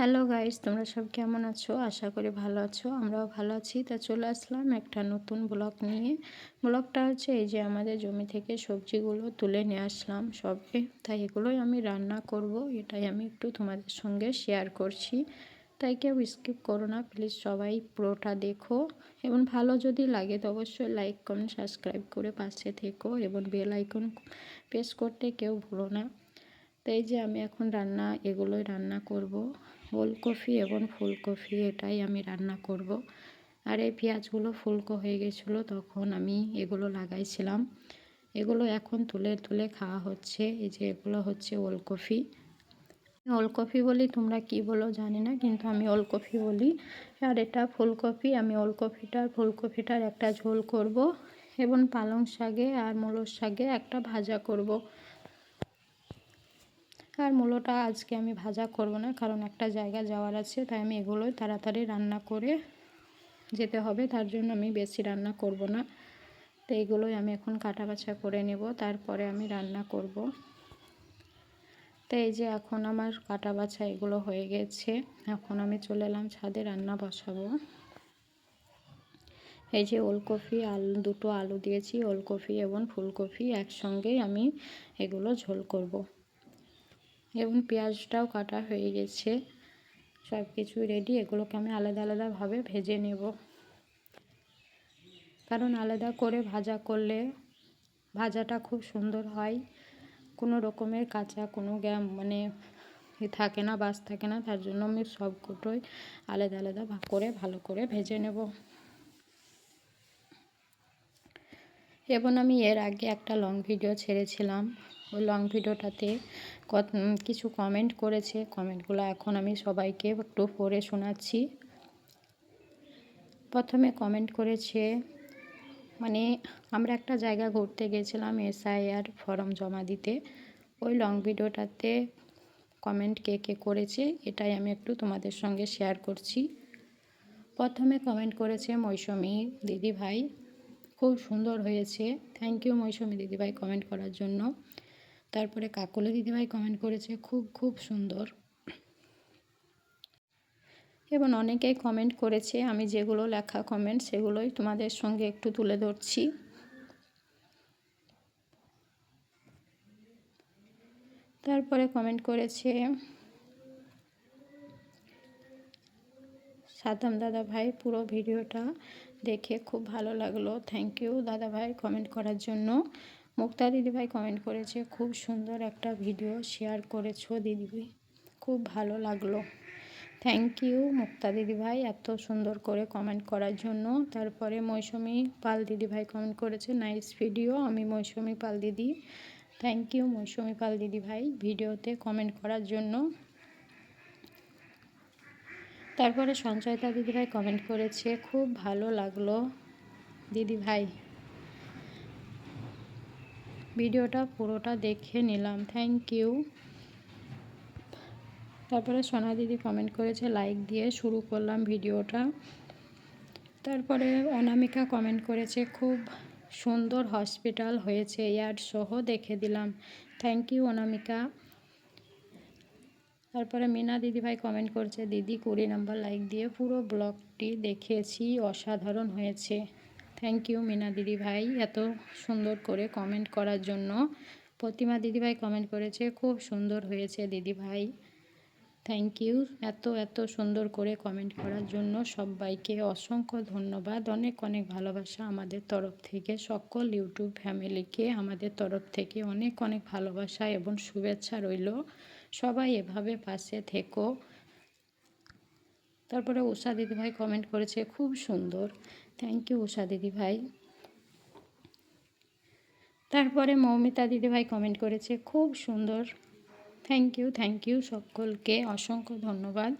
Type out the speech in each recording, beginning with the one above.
Hello guys তোমরা সব কেমন আছো? আশা করি ভালো আছো। আমরাও ভালো আছি। তা চলে আসলাম একটা নতুন ব্লগ নিয়ে। ব্লগটা হচ্ছে এই যে আমাদের জমি থেকে সবজিগুলো তুলে নিয়ে আসলাম সবে তাই এগুলোই আমি রান্না করব। এটাই আমি একটু তোমাদের সঙ্গে শেয়ার করছি। তাই কেউ স্কিপ করো না। প্লিজ সবাই পুরোটা দেখো। এবং ভালো যদি লাগে তো অবশ্যই লাইক কমেন্ট সাবস্ক্রাইব করে পাশে থেকো। এবং বেল আইকন প্রেস করতে কেউ ভুলো না। তো এই যে আমি এখন রান্না, এগুলোই রান্না করব। ওলকপি এবং ফুলকপি এটাই আমি রান্না করব। আর এই পেঁয়াজগুলো ফুলকো হয়ে গেছিল, তখন আমি এগুলো লাগাইছিলাম। এগুলো এখন তুলে তুলে খাওয়া হচ্ছে। এই যে এগুলো হচ্ছে ওলকপি। ওলকপি বলি তোমরা কি বলো জানি না, কিন্তু আমি ওলকপি বলি। আর এটা ফুলকপি, আমি ওলকপিটার, ফুলকপিটার একটা ঝোল করব। এবং পালং শাকে আর মূলোর শাকে একটা ভাজা করব। আর মূলোটা আজকে আমি ভাজা করব না, কারণ একটা জায়গা যাওয়ার আছে, তাই আমি এগুলোই তাড়াতাড়ি রান্না করে যেতে হবে, তার জন্য আমি বেশি রান্না করব না। তো এইগুলোই আমি এখন কাটা বাছা করে নেব, তারপরে আমি রান্না করব। তো এই যে এখন আমার কাটা বাছা এগুলো হয়ে গেছে, এখন আমি চলে এলাম ছাদে রান্না বসাবো। এই যে ওলকপি, আলু, দুটো আলু দিয়েছি, ওলকপি এবং ফুলকপি, একসঙ্গেই আমি এগুলো ঝোল করব। এবং পেঁয়াজটাও কাটা হয়ে গেছে। সব কিছু রেডি এগুলোকে আমি আলাদা আলাদাভাবে ভেজে নেব। কারণ আলাদা করে ভাজা করলে ভাজাটা খুব সুন্দর হয়। কোনো রকমের কাঁচা, কোনো গ্যাম মানে থাকে না, বাস থাকে না, তার জন্য আমি সব কুটোই আলাদা আলাদা করে ভালো করে ভেজে নেব। এবং আমি এর আগে একটা লং ভিডিও ছেড়েছিলাম। ওই লং ভিডিওটাতে কিছু কমেন্ট করেছে। কমেন্টগুলো এখন আমি সবাইকে একটু পড়ে শোনাচ্ছি। প্রথমে কমেন্ট করেছে মানে আমরা একটা জায়গা ঘুরতে গেছিলাম এসআইআর ফর্ম জমা দিতে। ওই লং ভিডিওটাতে কমেন্ট কে কে করেছে, এটাই আমি একটু তোমাদের সঙ্গে শেয়ার করছি। প্রথমে কমেন্ট করেছে মৌসুমি দিদি ভাই খুব সুন্দর হয়েছে। থ্যাংক ইউ মৌসুমি দিদিভাই কমেন্ট করার জন্য। তারপরে কাকলে দিদিভাই কমেন্ট করেছে, খুব খুব সুন্দর। এবং অনেকেই কমেন্ট করেছে, আমি যেগুলো লেখা কমেন্ট সেগুলোই তোমাদের সঙ্গে একটু তুলে ধরছি। তারপরে কমেন্ট করেছে সাদাম দাদা ভাই পুরো ভিডিওটা দেখে খুব ভালো লাগল। থ্যাংক ইউ দাদা ভাই কমেন্ট করার জন্য। মুক্তা দিদিভাই কমেন্ট করেছে, খুব সুন্দর একটা ভিডিও শেয়ার করেছ দিদিভাই। খুব ভালো লাগল। থ্যাংক ইউ মুক্তা দিদিভাই এত সুন্দর করে কমেন্ট করার জন্য। তারপরে মৌসুমি পাল দিদিভাই কমেন্ট করেছে নাইস ভিডিও আমি মৌসুমি পাল দিদি। থ্যাংক ইউ মৌসুমি পাল দিদিভাই ভিডিওতে কমেন্ট করার জন্য। তারপরে সঞ্চয়তা দিদিভাই কমেন্ট করেছে, খুব ভালো লাগল দিদিভাই ভিডিওটা পুরোটা দেখে নিলাম। থ্যাংক ইউ তারপরে সোনা দিদি কমেন্ট করেছে লাইক দিয়ে শুরু করলাম ভিডিওটা। তারপরে অনামিকা কমেন্ট করেছে, খুব সুন্দর হসপিটাল হয়েছে ইয়ার সহ দেখে দিলাম। Thank you Anamika. তারপরে মিনা দিদিভাই কমেন্ট করছে, দিদি কুড়ি নাম্বার লাইক দিয়ে পুরো ব্লগটি দেখেছি অসাধারণ হয়েছে। থ্যাংক ইউ মিনা দিদিভাই এত সুন্দর করে কমেন্ট করার জন্য। প্রতিমা দিদিভাই কমেন্ট করেছে, খুব সুন্দর হয়েছে দিদিভাই থ্যাংক ইউ এত এত সুন্দর করে কমেন্ট করার জন্য সবাইকে অসংখ্য ধন্যবাদ। অনেক অনেক ভালোবাসা আমাদের তরফ থেকে, সকল ইউটিউব ফ্যামিলিকে আমাদের তরফ থেকে অনেক অনেক ভালোবাসা এবং শুভেচ্ছা রইল। সবাই এভাবে পাশে থেকো। তারপরে উষা দিদিভাই কমেন্ট করেছে, খুব সুন্দর। থ্যাংক ইউ উষা দিদিভাই তারপরে মৌমিতা দিদিভাই কমেন্ট করেছে, খুব সুন্দর। থ্যাংক ইউ থ্যাংক ইউ সকলকে অসংখ্য ধন্যবাদ।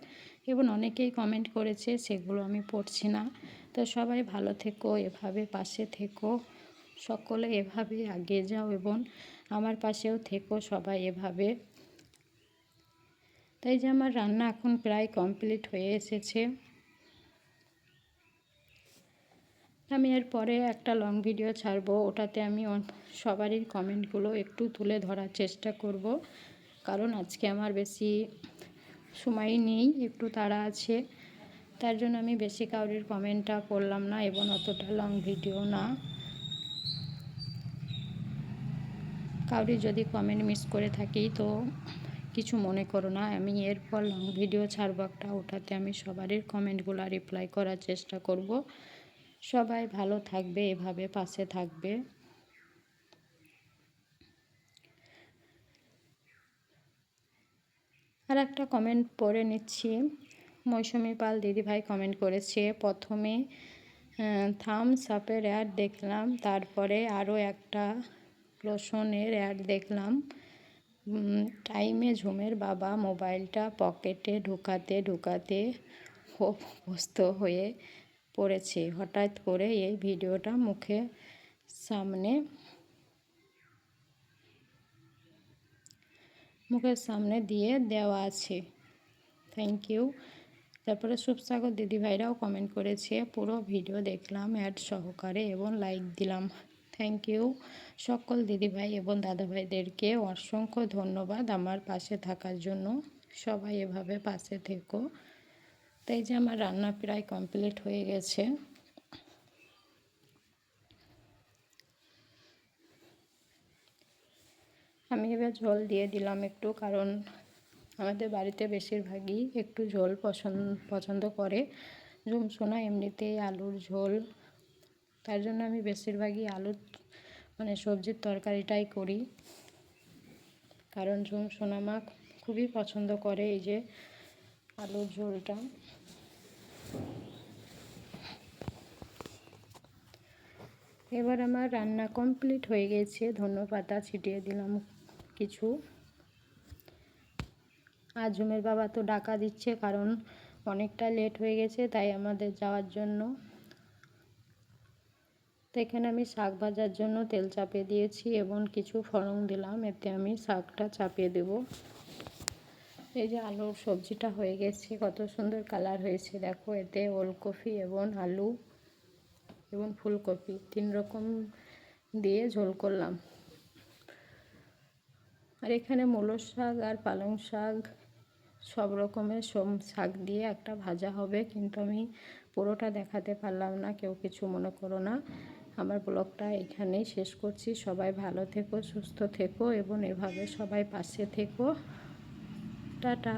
এবং অনেকেই কমেন্ট করেছে, সেগুলো আমি পড়ছি না। তো সবাই ভালো থেকো, এভাবে পাশে থেকো। সকলে এভাবে এগিয়ে যাও এবং আমার পাশেও থেকো সবাই এভাবে। তাই যে আমার রান্না এখন প্রায় কমপ্লিট হয়ে এসেছে। আমি এর পরে একটা লং ভিডিও ছাড়বো, ওটাতে আমি সবারই কমেন্টগুলো একটু তুলে ধরার চেষ্টা করব। কারণ আজকে আমার বেশি সময় নেই, একটু তাড়া আছে। তার জন্য আমি বেশি কাউরির কমেন্টটা পড়লাম না, এবং অতটা লং ভিডিও না। কাউরি যদি কমেন্ট মিস করে থাকি, তো কিছু মনে করো না। আমি এরপর লং ভিডিও ছাড়বো একটা, ওটাতে আমি সবারই কমেন্টগুলো রিপ্লাই করার চেষ্টা করব। সবাই ভালো থাকবে, এভাবে পাশে থাকবে। আর একটা কমেন্ট পড়ে নিচ্ছি। মৌসুমি পাল দিদিভাই কমেন্ট করেছে, প্রথমে থামস আপের অ্যাড দেখলাম, তারপরে আরও একটা লোশনের অ্যাড দেখলাম। টাইমে ঝুমের বাবা মোবাইলটা পকেটে ঢুকাতে ঢুকাতে অভ্যস্ত হয়ে পড়েছে হঠাৎ করে এই ভিডিওটা মুখে সামনে মুখের সামনে দিয়ে দেওয়া আছে। থ্যাংক ইউ তারপরে সুপসাগর দিদিভাইরাও কমেন্ট করেছে, পুরো ভিডিও দেখলাম অ্যাড সহকারে এবং লাইক দিলাম। থ্যাংক ইউ সকল দিদিভাই এবং দাদাভাইদেরকে অসংখ্য ধন্যবাদ আমার পাশে থাকার জন্য। সবাই এভাবে পাশে থেকো। তাই যে আমার রান্না প্রায় কমপ্লিট হয়ে গেছে। আমি এবার ঝোল দিয়ে দিলাম একটু, কারণ আমাদের বাড়িতে বেশিরভাগই একটু ঝোল পছন্দ পছন্দ করে। সোনা এমনিতেই আলুর ঝোল, তার জন্য আমি বেশিরভাগই আলুর মানে সবজির তরকারিটাই করি। কারণ সোনা মা খুবই পছন্দ করে এই যে আলুর ঝোলটা। এবার আমার রান্না কমপ্লিট হয়ে গেছে। ধন্যপাতা ছিটিয়ে দিলাম কিছু। আর ঝুমের বাবা তো ডাকা দিচ্ছে কারণ অনেকটা লেট হয়ে গেছে, তাই আমাদের যাওয়ার জন্য। তো এখানে আমি শাক ভাজার জন্য তেল চাপিয়ে দিয়েছি এবং কিছু ফড়ং দিলাম, এতে আমি শাকটা চাপিয়ে দেব। এই যে আলুর সবজিটা হয়ে গেছে, কত সুন্দর কালার হয়েছে, দেখো। এতে ওলকপি এবং আলু এবং ফুলকপি, তিন রকম দিয়ে ঝোল করলাম। আর এখানে মূলো শাক আর পালং শাক সব রকমের শাক দিয়ে একটা ভাজা হবে, কিন্তু আমি পুরোটা দেখাতে পারলাম না, কেউ কিছু মনে করো না। আমার ব্লগটা এখানেই শেষ করছি। সবাই ভালো থেকো, সুস্থ থেকো এবং এভাবে সবাই পাশে থেকো। টাটা।